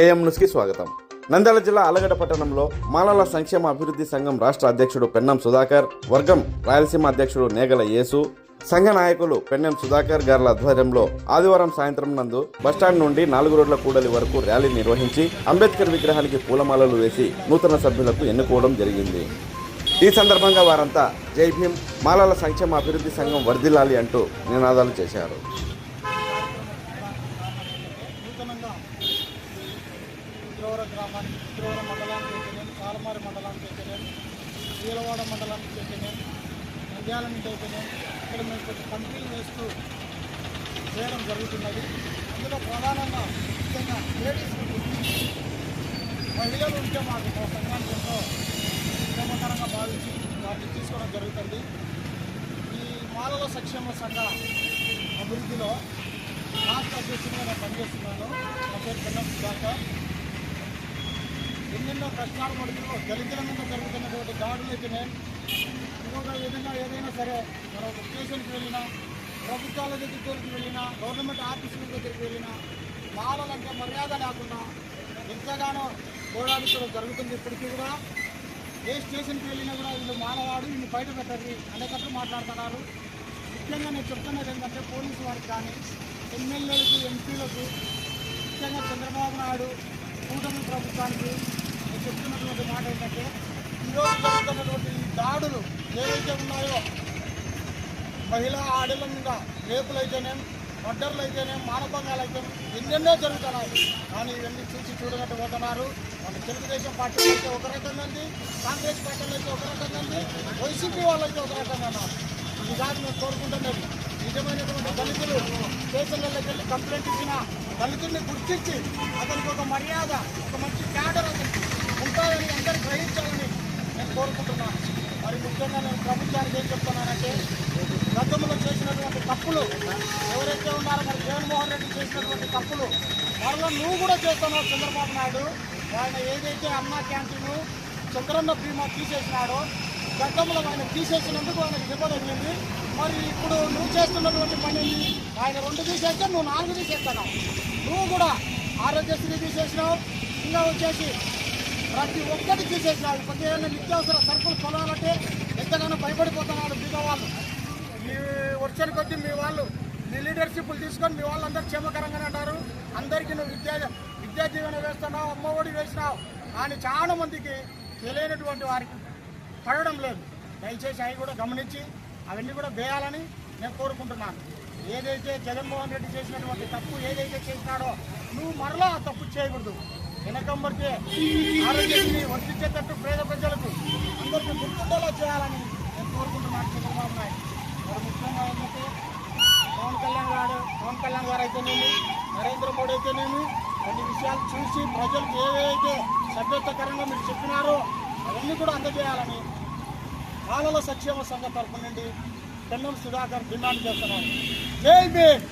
AM న్యూస్కి స్వాగతం. నంద్యాల జిల్లా అలగడ పట్టణంలో మాలల సంక్షేమ అభివృద్ధి సంఘం రాష్ట్ర అధ్యక్షుడు పెన్నం సుధాకర్ వర్గం రాయలసీమ అధ్యక్షుడు నేగల యేసు సంఘ నాయకులు పెన్నెం సుధాకర్ గార్ల ఆధ్వర్యంలో ఆదివారం సాయంత్రం నందు బస్టాండ్ నుండి నాలుగు రోడ్ల కూడలి వరకు ర్యాలీ నిర్వహించి అంబేద్కర్ విగ్రహానికి పూలమాలలు వేసి నూతన సభ్యులకు ఎన్నుకోవడం జరిగింది. ఈ సందర్భంగా వారంతా జై భీమ్ మాలల సంక్షేమ అభివృద్ధి సంఘం వర్ధిల్లాలి అంటూ నినాదాలు చేశారు. ఉద్రవర గ్రామానికి ఉద్రవర మండలానికి అయితేనేమి కాలమారి మండలానికి అయితేనేమి వీలవాడ మండలానికి అయితేనేమి నంద్యాల నుంచి ఇక్కడ మేము కొన్ని కంపెనీలు వేస్తూ చేయడం జరుగుతున్నది. అందులో ప్రధానంగా ముఖ్యంగా లేడీస్ మహిళలు ఉంటే మాకు మా సంఘానికి ఎంతో శ్రమకరంగా భావించి వాటిని తీసుకోవడం జరుగుతుంది. ఈ మాలల సంక్షేమ సంఘ అభివృద్ధిలో రాష్ట్ర అధ్యక్షుడిగా నేను పనిచేస్తున్నాను. నా పేరు కన్నా సుధాకర్. ఎన్నెన్నో కష్టాలు పడుతూ దళితుల మీద జరుగుతున్నటువంటి దాడులు అయితేనే ఇంకొక విధంగా ఏదైనా సరే మనం స్టేషన్కి వెళ్ళినా ప్రభుత్వాల దగ్గరికి వెళ్ళినా గవర్నమెంట్ ఆఫీసుల దగ్గరికి వెళ్ళినా బాలలంటే మర్యాద లేకుండా ఎంతగానో పోరాడుతూ జరుగుతుంది. ఇప్పటికీ కూడా ఏ స్టేషన్కి వెళ్ళినా కూడా వీళ్ళు మానవాడు వీళ్ళు బయట పెట్టండి అనేకట్లు మాట్లాడుతున్నారు. ముఖ్యంగా నేను చెప్తున్నది ఏంటంటే పోలీసు వారికి కానీ ఎమ్మెల్యేలకు ఎంపీలకు ముఖ్యంగా చంద్రబాబు నాయుడు కూటమి ప్రభుత్వానికి చెప్తున్నటువంటి మాట ఏంటంటే ఈరోజు జరుగుతున్నటువంటి ఈ దాడులు ఏవైతే ఉన్నాయో మహిళా ఆడల మీద రేపులు అయితేనేం మర్డర్లు అయితేనేం మానభంగాలు అయితే ఎన్నెన్నో జరుగుతున్నాయి. కానీ ఇవన్నీ చూసి చూడనట్టు పోతున్నారు మన తెలుగుదేశం పార్టీ అయితే ఒక రకంగా ఉంది కాంగ్రెస్ పార్టీలో అయితే ఒక రకంగా ఉంది వైసీపీ వాళ్ళైతే ఒక రకంగా ఉన్నారు. ఇది కాదు మేము కోరుకుంటున్నది. నిజమైనటువంటి దళితులు స్టేషన్లకి వెళ్ళి కంప్లైంట్ ఇచ్చిన దళితుల్ని గుర్తించి అతనికి ఒక మర్యాద ఒక మంచి క్యాడర్ అతనికి ఉంటాయని అందరూ గ్రహించాలని నేను కోరుకుంటున్నాను మరి ముఖ్యంగా నేను ప్రభుత్వానికి ఏం చెప్తున్నానంటే గతంలో చేసినటువంటి తప్పులు ఎవరైతే ఉన్నారో మరి జగన్మోహన్ రెడ్డి చేసినటువంటి తప్పులు మరలా నువ్వు కూడా చేస్తున్నావు చంద్రబాబు నాయుడు ఆయన ఏదైతే అన్నా క్యాంటీన్ చంద్రన్న బీమా తీసేసినాడో గతంలో ఆయన తీసేసినందుకు ఆయనకు ఇవ్వదగింది మరి ఇప్పుడు నువ్వు చేస్తున్నటువంటి పని ఆయన రెండు తీసేస్తే నువ్వు నాలుగు తీసేస్తున్నావు నువ్వు కూడా ఆరోగ్యశ్రీ తీసేసినావు ఇంకా వచ్చేసి ప్రతి ఒక్కటి తీసేసినావు ప్రతి ఏదైనా నిత్యావసర సరుకులు కొనాలంటే ఎంతగానో భయపడిపోతున్నారు మిగతా వాళ్ళు మీ వచ్చారు కొద్దీ మీ వాళ్ళు మీ లీడర్షిప్లు తీసుకొని మీ వాళ్ళందరూ క్షేమకరంగానే అంటారు అందరికీ నువ్వు విద్యా విద్యా దీవెన వేస్తున్నావు అమ్మ ఒడి వేసినావు. అని చాలా మందికి తెలియనటువంటి వారికి పడడం లేదు. దయచేసి అవి కూడా గమనించి అవన్నీ కూడా వేయాలని నేను కోరుకుంటున్నాను. ఏదైతే జగన్మోహన్ రెడ్డి చేసినటువంటి తప్పు ఏదైతే చేసినాడో నువ్వు మరలా ఆ తప్పు చేయకూడదు. వెనకంబడితే ఆరోగ్యాన్ని వర్తించేటట్టు పేద ప్రజలకు అందరికీ గుర్తుండేలా చేయాలని నేను కోరుకుంటున్నాను చంద్రబాబు నాయుడు. మరి ముఖ్యంగా ఏంటంటే పవన్ కళ్యాణ్ గారు పవన్ కళ్యాణ్ గారు అయితేనేమి నరేంద్ర మోడీ అయితేనేమి కొన్ని విషయాలు చూసి ప్రజలకు ఏవైతే సభ్యతకరంగా మీరు చెప్పినారో అవన్నీ కూడా అందజేయాలని బాలల సంక్షేమ సంఘ తరఫు నుండి పెన్నం సుధాకర్ డిమాండ్ చేస్తున్నాను జై భీమ్!